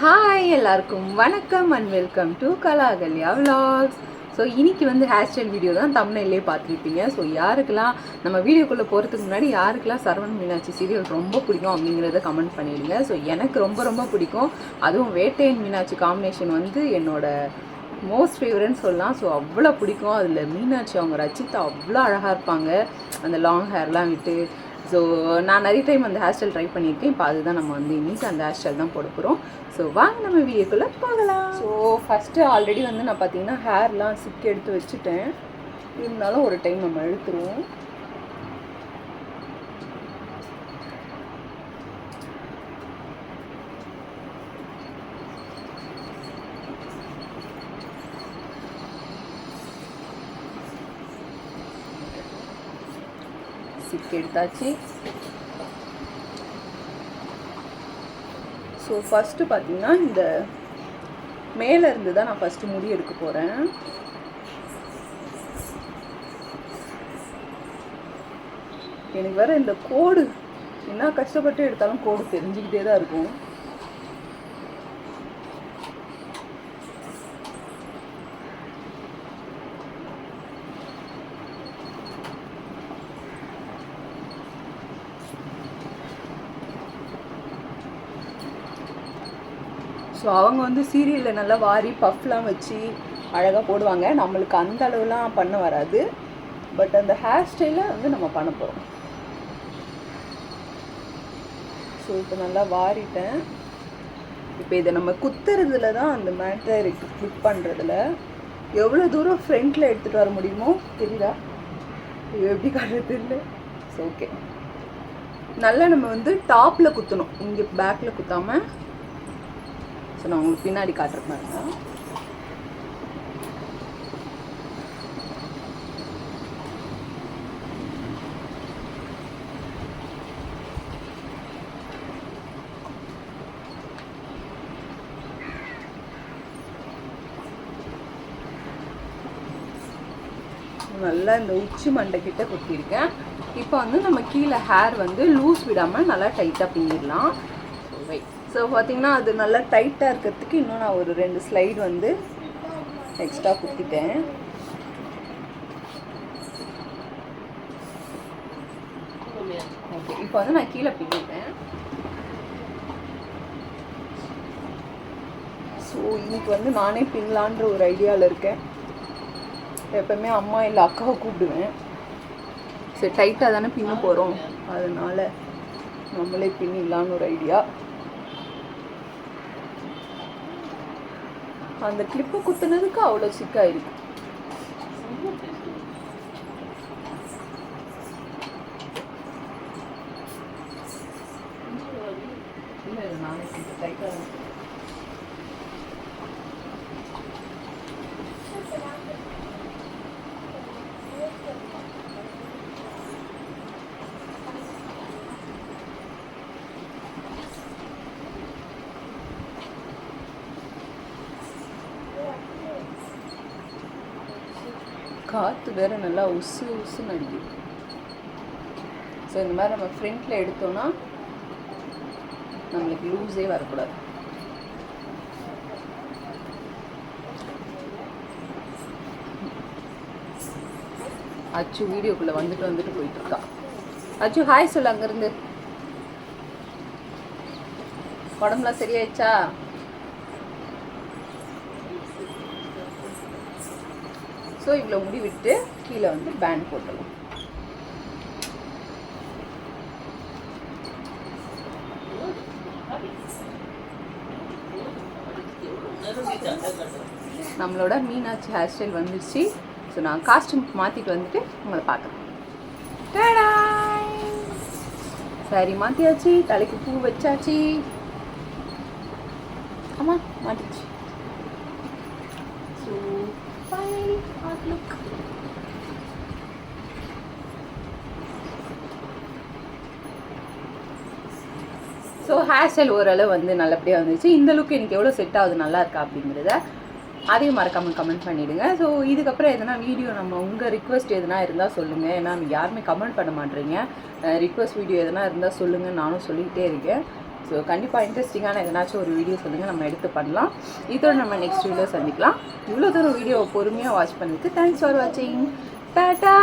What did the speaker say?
Hi எல்லாருக்கும் வணக்கம் and welcome to Kalakalya vlogs. So இன்றைக்கி வந்து ஹேர் ஸ்டைல் வீடியோ தான் தமிழ்லேயே பார்த்துருப்பீங்க. ஸோ யாருக்கெல்லாம் நம்ம வீடியோக்குள்ளே போகிறதுக்கு முன்னாடி யாருக்கெல்லாம் சரவணன் மீனாட்சி சீரியல் ரொம்ப பிடிக்கும் அப்படிங்கிறத கமெண்ட் பண்ணிடுங்க. ஸோ எனக்கு ரொம்ப ரொம்ப பிடிக்கும். அதுவும் வேட்டையன் மீனாட்சி காம்பினேஷன் வந்து என்னோட மோஸ்ட் ஃபேவரட்னு சொல்லலாம். ஸோ அவ்வளோ பிடிக்கும். அதில் மீனாட்சி அவங்க ரச்சித்தா அவ்வளோ அழகாக இருப்பாங்க. அந்த லாங் ஹேர்லாம் விட்டு ஸோ நான் நிறைய டைம் அந்த ஹேர் ஸ்டைல் ட்ரை பண்ணியிருக்கேன். இப்போ அதுதான் நம்ம வந்து இன்னைக்கு அந்த ஹேர் ஸ்டைல் தான் போட போகிறோம் ஸோ வாங்க நம்ம வீடியோக்குள்ளே பார்க்கலாம் ஸோ ஃபஸ்ட்டு ஆல்ரெடி வந்து நான் பார்த்தீங்கன்னா ஹேர்லாம் சிக்கி எடுத்து வச்சுட்டேன். இருந்தாலும் ஒரு டைம் நம்ம எழுத்துருவோம் சீட் எடுத்தாச்சு. ஸோ ஃபஸ்ட்டு பார்த்தீங்கன்னா இந்த மேலே இருந்து தான் நான் ஃபஸ்ட்டு முடி எடுக்க போகிறேன் எனக்கு வேறு இந்த கோடு என்ன கஷ்டப்பட்டு எடுத்தாலும் கோடு தெரிஞ்சுக்கிட்டே தான் இருக்கும். ஸோ அவங்க வந்து சீரியலில் நல்லா வாரி பஃப்லாம் வச்சு அழகாக போடுவாங்க. நம்மளுக்கு அந்த அளவுலாம் பண்ண வராது. பட் அந்த ஹேர் ஸ்டைலை வந்து நம்ம பண்ண போகிறோம் ஸோ இப்போ நல்லா வாரிட்டேன். இப்போ இதை நம்ம குத்துறதுல தான் அந்த மேட்டர் இருக்குது ஃப்ளிப் பண்ணுறதுல எவ்வளோ தூரம் ஃப்ரண்ட்டில் எடுத்துகிட்டு வர முடியுமோ தெரியுதா? ஐயோ, எப்படி காட்டுறது இல்லை ஸோ ஓகே நல்லா நம்ம வந்து டாப்பில் குத்தணும். இங்கே பேக்கில் குத்தாமல் ஸோ நான் உங்களுக்கு பின்னாடி காட்டுறேன் பாருங்க. நல்லா இந்த உச்சி மண்டை கிட்ட குத்திருக்கேன் இப்போ வந்து நம்ம கீழே ஹேர் வந்து லூஸ் விடாமல் நல்லா டைட்டாக பின்னிடலாம். ஸோ பார்த்தீங்கன்னா அது நல்லா டைட்டாக இருக்கிறதுக்கு இன்னும் நான் ஒரு ரெண்டு ஸ்லைடு வந்து எக்ஸ்ட்ரா குத்திட்டேன். ஓகே இப்போ வந்து நான் கீழே பின்னிட்டேன் ஸோ இன்னைக்கு வந்து நானே பின்னலான்ற ஒரு ஐடியாவில் இருக்கேன். எப்பவுமே அம்மா இல்லை அக்காவை கூப்பிடுவேன். சரி டைட்டாக தானே பின்ன போகிறோம் அதனால நம்மளே பின்னிடலான்னு ஒரு ஐடியா அந்த கிளிப்பு குத்துனதுக்கு அவ்வளோ சிக்காயிருக்கு இல்லை இல்லை டைட்டாக காற்று வேற நல்லா உசு உசுன்னு அடிக்குது. ஸோ இந்த மாதிரி நம்ம ஃப்ரண்ட்டில் எடுத்தோம்னா நம்மளுக்கு லூஸே வரக்கூடாது. அச்சு வீடியோக்குள்ளே வந்துட்டு வந்துட்டு போயிட்டு இருக்கா அச்சு ஹாய் சொல்லு அங்கேருந்து. உடம்புலாம் சரியாயிடுச்சா? ஸோ இவ்வளோ முடி விட்டு கீழே வந்து பேண்ட் போட்டுடலாம். நம்மளோட மீனாட்சி ஹேர் ஸ்டைல் வந்துருச்சு. ஸோ நான் காஸ்டியூம்க்கு மாற்றிட்டு வந்துட்டு உங்களை பார்க்குறேன் சரி மாற்றியாச்சு தலைக்கு பூ வச்சாச்சு. ஆமாம் மாட்டிச்சு so finally outlook so hair style ஓரளவு வந்து நல்லபடியாக வந்துச்சு. இந்த லுக் எனக்கு எவ்வளோ செட் ஆகுது நல்லா இருக்கா அப்படிங்கிறத அதையும் மறக்காமல் கமெண்ட் பண்ணிவிடுங்க ஸோ இதுக்கப்புறம் எதனா வீடியோ நம்ம உங்கள் ரிக்வஸ்ட் எதனா இருந்தால் சொல்லுங்கள் ஏன்னா யாருமே கமெண்ட் பண்ண மாட்டேறீங்க ரிக்வெஸ்ட் வீடியோ எதனா இருந்தால் சொல்லுங்கள் நானும் சொல்லிக்கிட்டே இருக்கேன். ஸோ கண்டிப்பாக இன்ட்ரெஸ்டிங்கான எதனாச்சும் ஒரு வீடியோ சொல்லுங்கள் நம்ம எடுத்து பண்ணலாம். இதோட நம்ம நெக்ஸ்ட் வீடியோ சந்திக்கலாம். இவ்வளோ தூரம் வீடியோ பொறுமையாக வாட்ச் பண்ணதுக்கு தேங்க்ஸ் ஃபார் வாட்சிங் டாடா